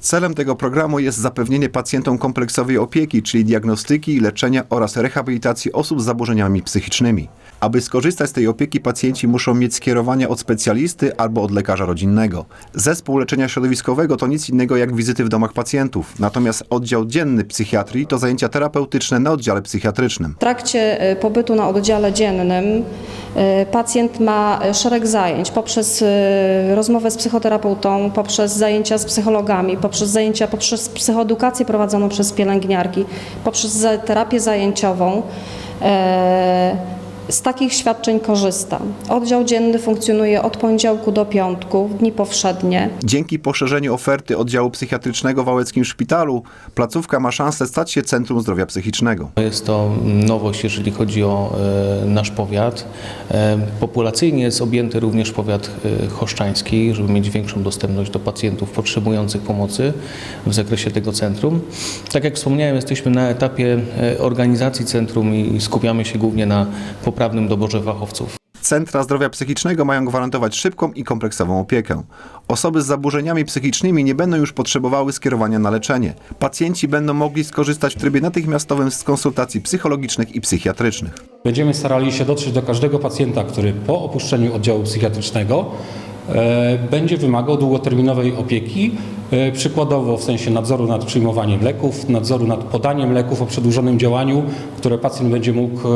Celem tego programu jest zapewnienie pacjentom kompleksowej opieki, czyli diagnostyki, leczenia oraz rehabilitacji osób z zaburzeniami psychicznymi. Aby skorzystać z tej opieki, pacjenci muszą mieć skierowanie od specjalisty albo od lekarza rodzinnego. Zespół leczenia środowiskowego to nic innego jak wizyty w domach pacjentów, natomiast oddział dzienny psychiatrii to zajęcia terapeutyczne na oddziale psychiatrycznym. W trakcie e, pobytu na oddziale dziennym pacjent ma e, szereg zajęć poprzez e, rozmowę z psychoterapeutą, poprzez zajęcia z psychologami, poprzez zajęcia, poprzez psychoedukację prowadzoną przez pielęgniarki, poprzez terapię zajęciową. Z takich świadczeń korzysta. Oddział dzienny funkcjonuje od poniedziałku do piątku, w dni powszednie. Dzięki poszerzeniu oferty oddziału psychiatrycznego w Wałeckim Szpitalu, placówka ma szansę stać się Centrum Zdrowia Psychicznego. Jest to nowość, jeżeli chodzi o e, nasz powiat. E, populacyjnie jest objęty również powiat e, choszczański, żeby mieć większą dostępność do pacjentów potrzebujących pomocy w zakresie tego centrum. Tak jak wspomniałem, jesteśmy na etapie organizacji centrum i skupiamy się głównie na poprawnym doborze fachowców. Centra zdrowia psychicznego mają gwarantować szybką i kompleksową opiekę. Osoby z zaburzeniami psychicznymi nie będą już potrzebowały skierowania na leczenie. Pacjenci będą mogli skorzystać w trybie natychmiastowym z konsultacji psychologicznych i psychiatrycznych. Będziemy starali się dotrzeć do każdego pacjenta, który po opuszczeniu oddziału psychiatrycznego będzie wymagał długoterminowej opieki, e, przykładowo w sensie nadzoru nad przyjmowaniem leków, nadzoru nad podaniem leków o przedłużonym działaniu, które pacjent będzie mógł e,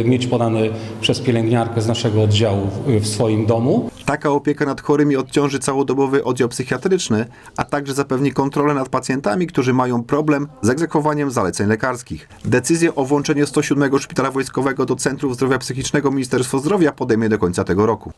e, mieć podane przez pielęgniarkę z naszego oddziału w- swoim domu. Taka opieka nad chorymi odciąży całodobowy oddział psychiatryczny, a także zapewni kontrolę nad pacjentami, którzy mają problem z egzekwowaniem zaleceń lekarskich. Decyzję o włączeniu 107 Szpitala Wojskowego do Centrum Zdrowia Psychicznego Ministerstwo Zdrowia podejmie do końca tego roku.